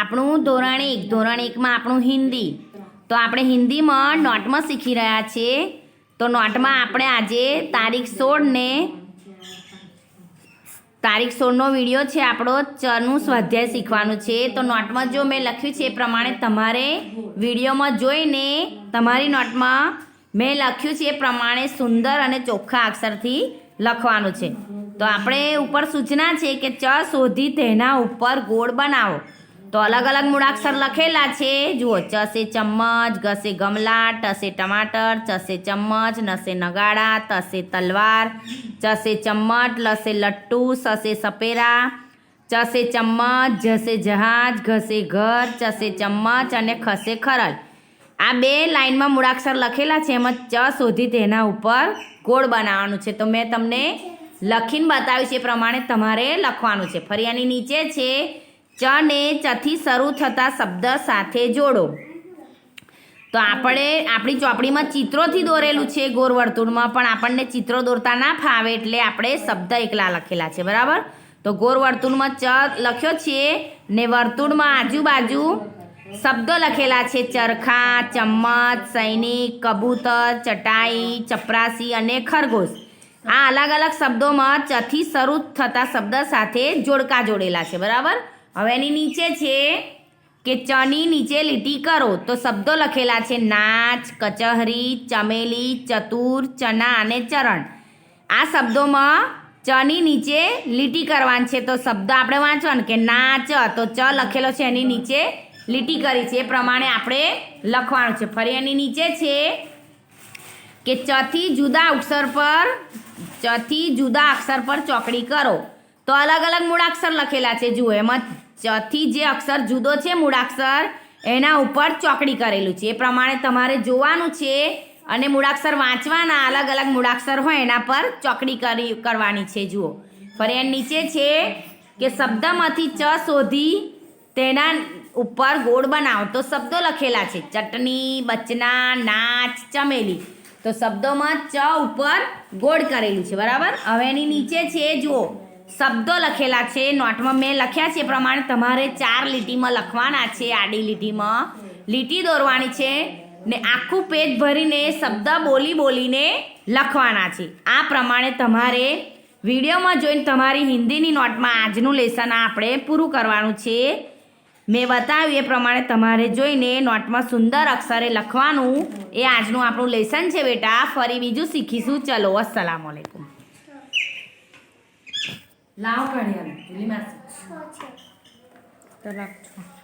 આપણું ધોરણ એક, ધોરણ એકમાં આપણું હિન્દી. તો આપણે હિન્દીમાં નોટમાં શીખી રહ્યા છીએ. તો નોટમાં આપણે આજે તારીખ સોળને તારીખ સોળનો વીડિયો છે આપણો. ચનું સ્વાધ્યાય શીખવાનું છે. તો નોટમાં જો મેં લખ્યું છે એ પ્રમાણે તમારે વિડીયોમાં જોઈને તમારી નોટમાં મેં લખ્યું છે એ પ્રમાણે સુંદર અને ચોખ્ખા અક્ષરથી લખવાનું છે. તો આપણે ઉપર સૂચના છે કે ચ શોધી તેના ઉપર ગોળ બનાવો. તો અલગ અલગ મૂળાક્ષર લખેલા છે. જુઓ ચસે ચમ્મચ ઘસે ગમલા ટસે ટમાટર ચસે ચમ્મચ નસે નગાડા તસે તલવાર ચસે ચમ્મચ લસે લટ્ટુ સસે સપેરા ચસે ચમ્મચ જસે જહાજ ઘસે ઘર ચસે ચમ્મચ અને ખસે ખરલ આ બે લાઇનમાં મૂળાક્ષર લખેલા છે. એમાં ચ શોધી તેના ઉપર ગોળ બનાવવાનું છે. તો મેં તમને લખીને બતાવ્યું છે એ પ્રમાણે તમારે લખવાનું છે. ફરી આની નીચે છે. ચ ને ચથી શરૂ થતા શબ્દ સાથે જોડો. તો આપણે આપણી ચોપડીમાં ચિત્રોથી દોરેલું છે ગોર વર્તુળમાં પણ આપણને ચિત્રો દોરતા ના ફાવે એટલે આપણે શબ્દ એકલા લખેલા છે, બરાબર? તો ગોર વર્તુળમાં ચ લખ્યો છે ને વર્તુળમાં આજુબાજુ શબ્દો લખેલા છે, ચરખા, ચમ્મચ, સૈનિક, કબૂતર, ચટાઈ, ચપરાસી અને ખરગોશ. આ અલગ અલગ શબ્દોમાં ચથી શરૂ થતા શબ્દ સાથે જોડકા જોડેલા છે, બરાબર? હવે એની નીચે છે કે ચની નીચે લીટી કરો. તો શબ્દો લખેલા છે નાચ, કચહરી, ચમેલી, ચતુર, ચના અને ચરણ. આ શબ્દોમાં ચની નીચે લીટી કરવાની છે. તો શબ્દ આપણે વાંચવાનું કે નાચ, તો ચ લખેલો છે એની નીચે લીટી કરી છે. એ પ્રમાણે આપણે લખવાનું છે. ફરી એની નીચે છે કે ચથી જુદા અક્ષર પર, ચથી જુદા અક્ષર પર ચોકડી કરો. તો અલગ અલગ મૂળાક્ષર લખેલા છે. જુઓ, એમાં ચથી જે અક્ષર જુદો છે મૂળાક્ષર, એના ઉપર ચોકડી કરેલું છે. એ પ્રમાણે તમારે જોવાનું છે અને મૂળાક્ષર વાંચવાના અલગ અલગ મૂળાક્ષર હોય એના પર ચોકડી કરી, કરવાની છે. જુઓ, ફરી નીચે છે કે શબ્દમાંથી ચ શોધી તેના ઉપર ગોળ બનાવો. તો શબ્દો લખેલા છે. ચટણી, બચના, નાચ, ચમેલી. તો શબ્દોમાં ચ ઉપર ગોળ કરેલું છે. બરાબર? હવે એની નીચે છે, જુઓ. શબ્દો લખેલા છે. નોટમાં મેં લખ્યા છે પ્રમાણે તમારે ચાર લીટીમાં લખવાના છે આડી લીટીમાં. લીટી દોરવાની છે ને આખું પેજ ભરીને શબ્દ બોલી બોલીને લખવાના છે. આ પ્રમાણે તમારે વિડીયોમાં જોઈને તમારી હિન્દીની નોટમાં આજનું લેસન આપણે પૂરું કરવાનું છે. મેં બતાવ્યું એ પ્રમાણે તમારે જોઈને નોટમાં સુંદર અક્ષરે લખવાનું એ આજનું આપણું લેસન છે બેટા. ફરી બીજું શીખીશું. ચલો અસલામ লাউ কাড়ি আমি ইলিশ মাছ তো লাগছো